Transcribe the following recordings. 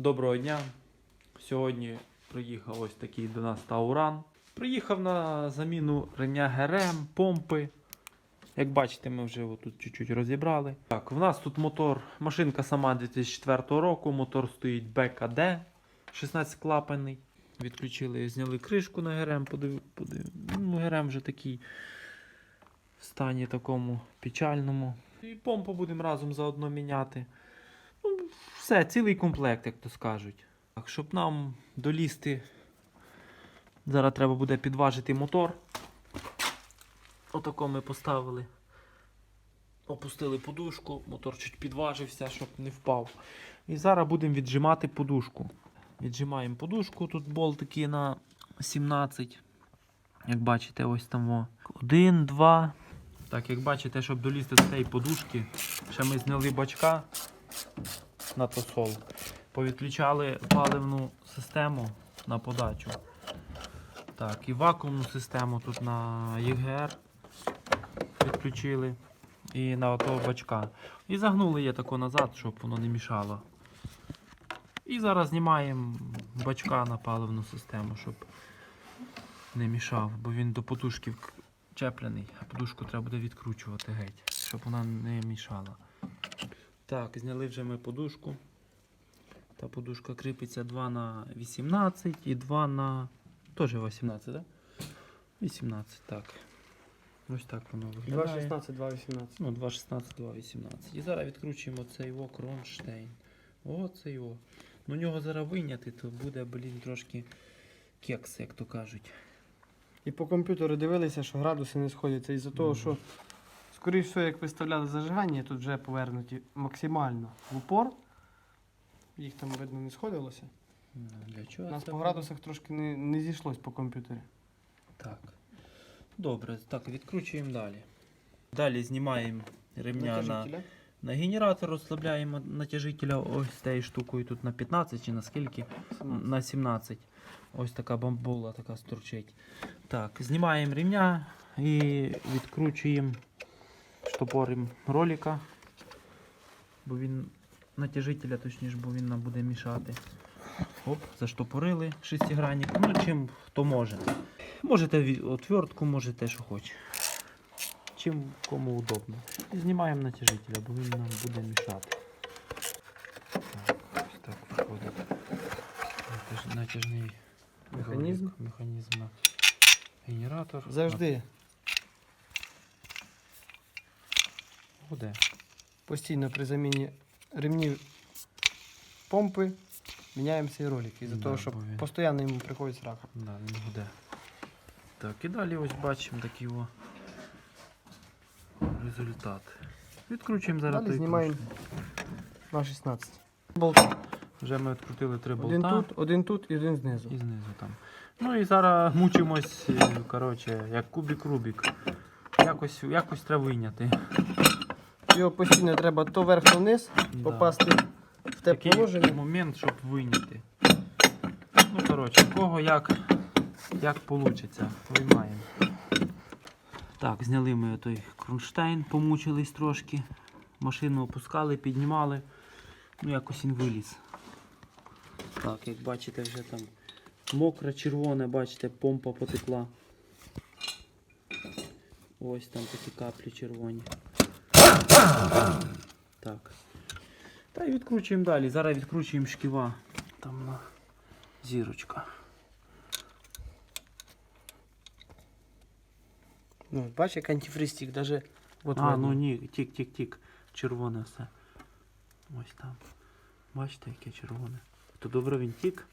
Доброго дня. Сьогодні приїхав ось такий до нас Тауран. Приїхав на заміну ремня ГРМ, помпи. Як бачите, ми вже тут чуть-чуть розібрали. Так, в нас тут мотор, машинка сама 2004 року, мотор стоїть БКД 16 клапаний. Відключили, зняли кришку на ГРМ, подив, подив. Ну, ГРМ вже такий в стані такому печальному. І помпу будемо разом заодно міняти. Все, цілий комплект, як то скажуть. Так, щоб нам долізти, зараз треба буде підважити мотор. Отако ми поставили. Опустили подушку, мотор чуть підважився, щоб не впав. І зараз будемо віджимати подушку. Віджимаємо подушку, тут болтики на 17. Як бачите, ось там. Один, два. Так, як бачите, щоб долізти до цієї подушки, ще ми зняли бачка на тосол. Повідключали паливну систему на подачу. Так, і вакуумну систему тут на ЄГР підключили. І на отого бачка. І загнули її тако назад, щоб воно не мішало. І зараз знімаємо бачка на паливну систему, щоб не мішав, бо він до подушки вк- чеплений, а подушку треба буде відкручувати геть, щоб вона не мішала. Так, зняли вже ми подушку. Та подушка кріпиться 2 на 18 і 2 на. Теж 18, так? 18, так. Ось так воно виглядає. 2.16, 2.18. Ну, 2.16, 2.18. І зараз відкручуємо цей о кронштейн. О, цей о. Ну нього зараз вийняти, то буде, блін, трошки кекс, як то кажуть. І по комп'ютеру дивилися, що градуси не сходяться із-за того, Мгм. що, скоріш всього, як виставляли зажигання, тут вже повернуті максимально в упор. Їх там, видно, не сходилося. Ну, Для У чого? нас це по було? градусах трошки не, не зійшлось по комп'ютері. Так. Добре, так, відкручуємо далі. Далі знімаємо ремня на, Натяжителя. на генератор, розслабляємо натяжителя ось цією штукою тут на 15 чи на скільки? 17. На 17. Ось така бамбула така сторчить. Так, знімаємо ремня і відкручуємо штопорим ролика. Бо він натяжителя, точніше, бо він нам буде мішати. Оп, заштопорили шестигранник. Ну, чим хто може. Можете отвертку, можете що хоче. Чим кому удобно. І знімаємо натяжителя, бо він нам буде мішати. Так, ось так виходить. Натяжний Механізм. механізм на генератор. Завжди Буде. постійно при заміні ремнів помпи міняємо цей ролик. Із-за Да, того, що він- постійно йому приходить срака. Да, він буде. Так, і далі ось бачимо такий о результат. Відкручуємо зараз Далі знімаємо. На 16. Болт. Вже ми відкрутили три Один тут, один тут і один знизу. і знизу там. Ну і зараз мучимось, е, коротше, як кубік Рубік. Якось, якось треба вийняти. Його постійно треба то вверх, то вниз Да. попасти в те Такий положення. момент, щоб вийняти. Ну, коротше, в кого як, як вийде, виймаємо. Так, зняли ми той кронштейн, помучились трошки. Машину опускали, піднімали. Ну, якось він виліз. Так, як бачите, вже там мокре, червоне, бачите, помпа потекла. Ось там такі каплі червоні. Так. Та й відкручуємо далі. Зараз відкручуємо шківа. Там на зірочка. Ну, бачиш, як антифристик, даже от а, видно. ну ні, тік-тік-тік. Червоне все. Ось там. Бачите, яке червоне. То добре він тік.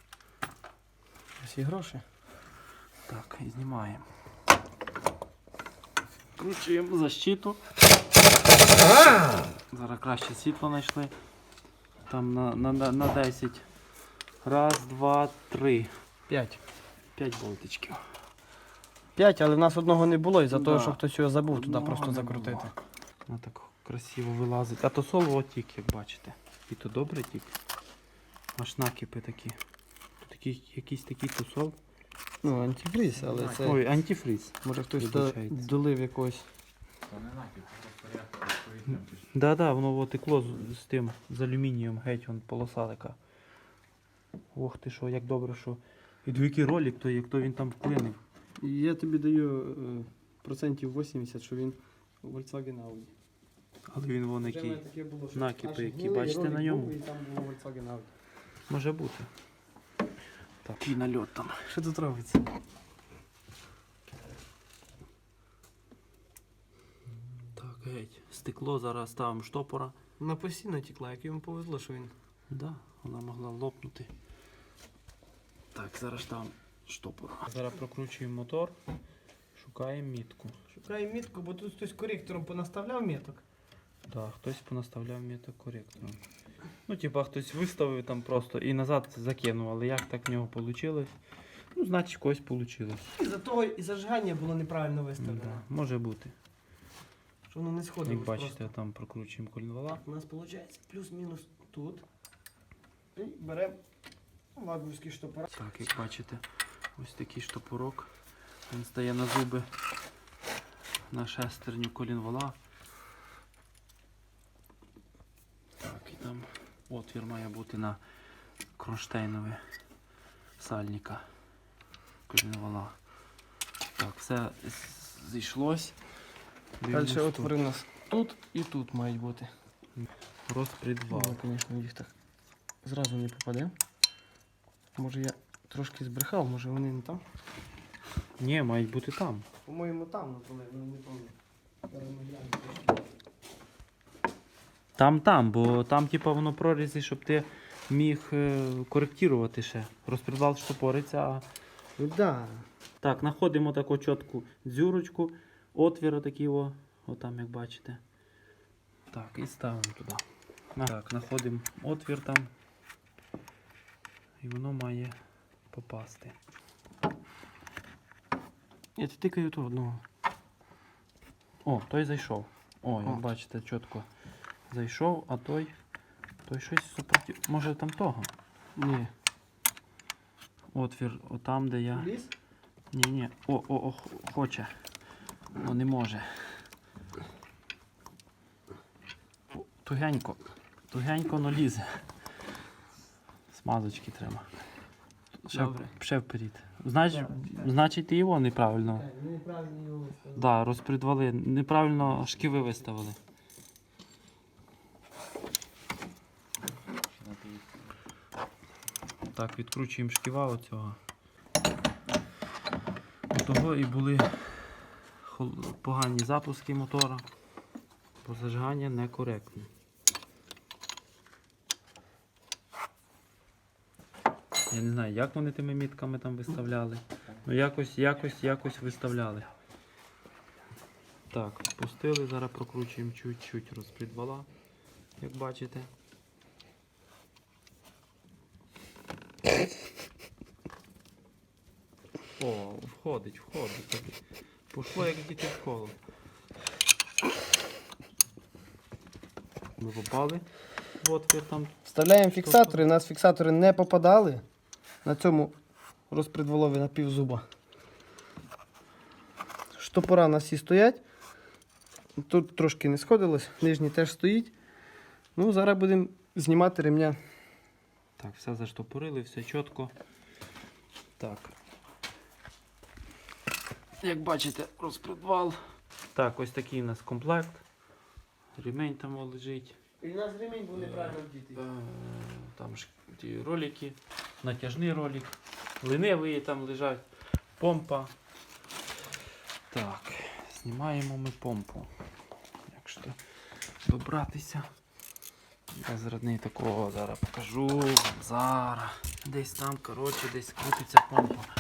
Всі гроші. Так, і знімаємо. Кручуємо защиту. Зараз краще світло знайшли. Там на, на, на, на 10. Раз, два, три. П'ять. П'ять болтичків. П'ять, але в нас одного не було, із-за Да. того, що хтось його забув туди просто закрутити. Вона так красиво вилазить. А то соло тік, як бачите. І то добре тік. Аж накипи такі. Тут такий, якийсь такий тусол. Ну, антифриз, але це Ой, антифриз. може хтось то вибачається. долив якогось. Да, да, воно текло з, з тим, з алюмінієм, геть вон полоса така. Ох ти що, як добре, що. І двійки ролик, то як то він там вклинив. Я тобі даю е, процентів 80, що він Volkswagen Audi. Але він вон Вже в мене який. таке було, що накипи, які, бачите, ролик на ньому? був, І там було Volkswagen Audi. Може бути. Так, і нальот там. Що тут робиться? Геть. Стекло зараз ставимо штопора. Вона постійно текла, як йому повезло, що він. Да, вона могла лопнути. Так, зараз там штопор. Зараз прокручуємо мотор, шукаємо мітку. Шукаю мітку, бо тут хтось коректором понаставляв міток. Так, хтось понаставляв міток коректором. Ну, типа хтось виставив там просто і назад закинув, але як так в нього вийшло? Ну, значить, когось вийшло. І за того і зажигання було неправильно виставлено. Да, може бути. Що воно не сходилось Як бачите, просто. там прокручуємо колінвала. У нас виходить плюс-мінус тут. І беремо лаговський штопор. Так, як бачите, ось такий штопорок. Він стає на зуби на шестерню колінвала. Так, і там отвір має бути на кронштейнове сальника колінвала. Так, все зійшлось. Далі отвори у нас тут і тут мають бути. Розпредвал. Ну, звісно, їх так зразу не попаде. Може я трошки збрехав, може вони не там. Ні, мають бути там. По-моєму, там, ну коли вони не пам'ятаю. Там, там, бо там, типа, воно прорізі, щоб ти міг е, коректувати ще. Розпредвал штопориться, а Ну да. Так, знаходимо таку чітку дзюрочку, отвір отакий, о, отам, як бачите. Так, і ставимо туди. Так, знаходимо отвір там. І воно має попасти. Я тикаю ту одного. О, той зайшов. О, як бачите, чітко зайшов, а той. Той щось супротив. Може там того? Ні. Отвір, отам, де я. Ліс? Ні, ні. О, о, о, хоче. Ну не може. Тугенько. Тугенько, но лізе. Смазочки треба. Ще, Добре. ще вперед. Так. значить, і його неправильно. Так, неправильно його виставили. Да, розпредвали. Неправильно шківи виставили. Так, відкручуємо шківа оцього. Того і були погані запуски мотора, бо зажигання некоректне. Я не знаю, як вони тими мітками там виставляли. Ну якось, якось, якось виставляли. Так, пустили, зараз прокручуємо чуть-чуть розпредвала, як бачите. О, входить, входить. Пошло як діти в школу. Ми попали. в отвір там. Вставляємо фіксатори, у нас фіксатори не попадали на цьому розпредвалові на півзуба. Штопора у нас всі стоять. Тут трошки не сходилось, нижній теж стоїть. Ну, зараз будемо знімати ремня. Так, все заштопорили, все чітко. Так. Як бачите, розпредвал. Так, ось такий у нас комплект. Ремень там лежить. І у нас ремінь був неправильно вдітий. Е, Там ж ті ролики, натяжний ролик, ленивий там лежать, помпа. Так, знімаємо ми помпу. Якщо добратися. Я зрадний такого зараз покажу зараз. Десь там, коротше, десь крутиться помпа.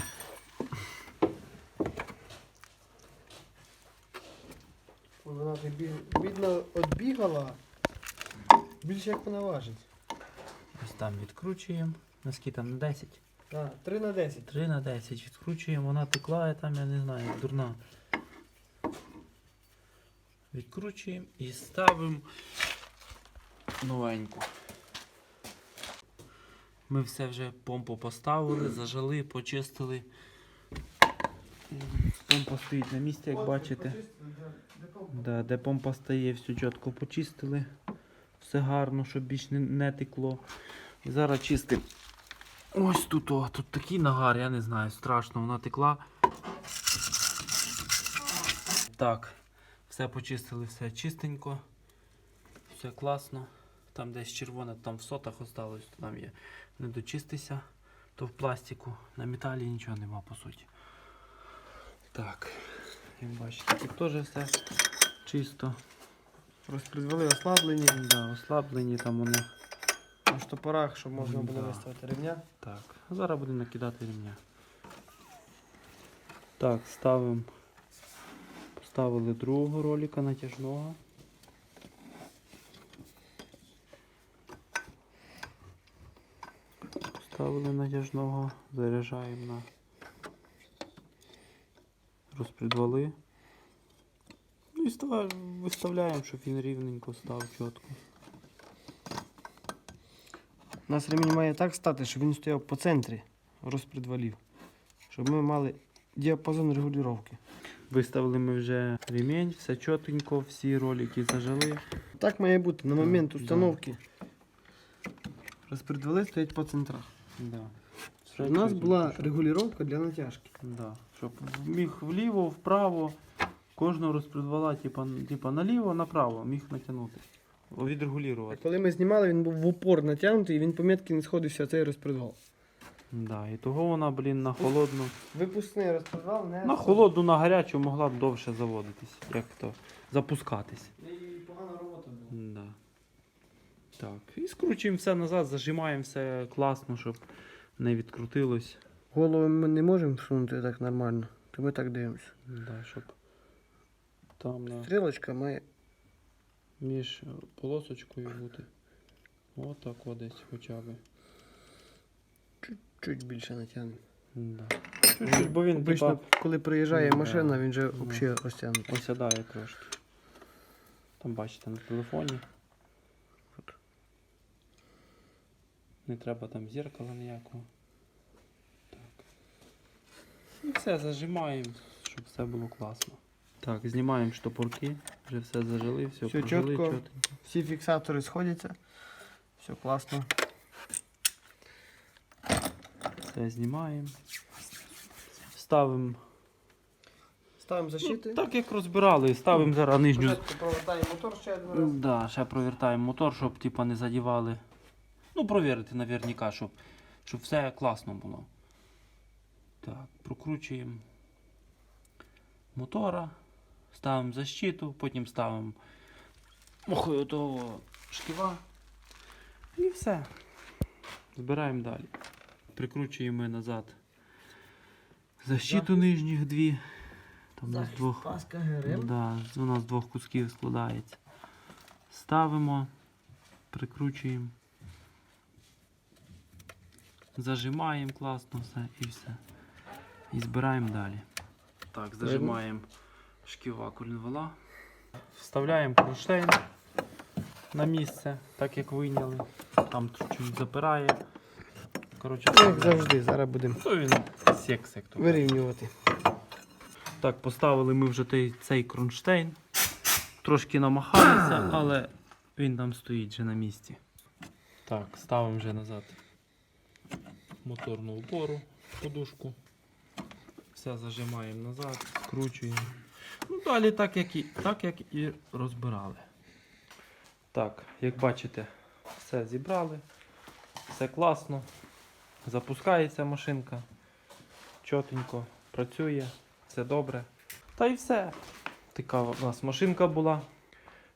Так бідно відбігала. Більше як вона важить. Ось там відкручуємо. Наскільки там на 10? А, 3 на 10. 3 на 10 відкручуємо, вона текла, там я не знаю, дурна. Відкручуємо і ставимо новеньку. Ми все вже помпу поставили, зажали, почистили. Помпа стоїть на місці, як бачите. Да, де помпа стає, все чітко почистили. Все гарно, щоб більш не, не текло. І зараз чистимо Ось тут, о, тут такий нагар, я не знаю, страшно, вона текла. Так, все почистили, все чистенько, все класно. Там десь червоне, там в сотах осталось, то там є. Не дочистися, то в пластику. На металі нічого нема по суті. Так, як бачите, тут теж все чисто. Розпризвели ослаблені Да, ослаблені там вони. на штопорах, щоб можна було Да. виставити ремня. Так, зараз будемо накидати ремня. Так, ставимо. Поставили другого ролика натяжного. Поставили натяжного, заряджаємо на розпредвали. Ну і става- виставляємо, щоб він рівненько став чітко. У нас ремінь має так стати, щоб він стояв по центрі розпредвалів. Щоб ми мали діапазон регулювання. Виставили ми вже ремінь, все чотенько, всі ролики зажили. Так має бути на момент Да. установки. Розпредвали стоять по центрах. Да. У нас була регулювання для натяжки. Да. Щоб міг вліво, вправо, кожного розпредвала, типа, типа наліво, направо міг натягнути. Відрегулювати. коли ми знімали, він був в упор натягнутий і він по не сходився цей розпредвал. Да. І того вона, блін, на холодну. Випускний розпредвал не На холодну, на гарячу могла б довше заводитись, як то запускатись. І погана робота була. Да. Так. І скручуємо все назад, зажимаємо все класно, щоб не відкрутилось. Голову ми не можемо всунути так нормально, то ми так дивимося. Да, щоб там на... Стрілочка має між полосочкою бути. Отак от десь хоча б. чуть більше натягнути. Да. Чуть-чуть, бо він Обично, типа, коли приїжджає Да. машина, він же Да. взагалі розтягнутий. осядає трошки. Там бачите на телефоні. Не треба там зеркала ніякого. Так. І все, зажимаємо, щоб все було класно. Так, знімаємо штопорки, вже все зажили, все, Все прожили чітко. чотенько. Всі фіксатори сходяться. Все класно. Все знімаємо. Ставимо. Ставимо Ну, так як розбирали, ставимо зараз нижню. Спочатку провертаємо мотор ще один раз. Да, ще провертаємо мотор, щоб типа не задівали. Ну, провірити наверняка, щоб, щоб все класно було. Так, прокручуємо мотора, ставимо защиту, потім ставимо мохою того шківа. І все. Збираємо далі. Прикручуємо назад защиту нижніх дві. Там у нас двох. Паска. Да, у нас з двох кусків складається. Ставимо, прикручуємо. Зажимаємо класно все і все. І збираємо далі. Так, зажимаємо шківа колінвала. Вставляємо кронштейн на місце, так як вийняли. Там чуть запирає. Коротше, Ну, Як завжди, зараз будемо То він секс, як вирівнювати. Так, поставили ми вже той, цей кронштейн. Трошки намахалися, але він там стоїть вже на місці. Так, ставимо вже назад моторну опору, подушку. Все зажимаємо назад, скручуємо. Ну, далі так як і, так, як і розбирали. Так, як бачите, все зібрали, все класно. Запускається машинка. Чотенько працює, все добре. Та й все. Така у нас машинка була.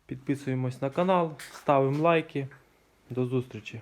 Підписуємось на канал, ставимо лайки. До зустрічі.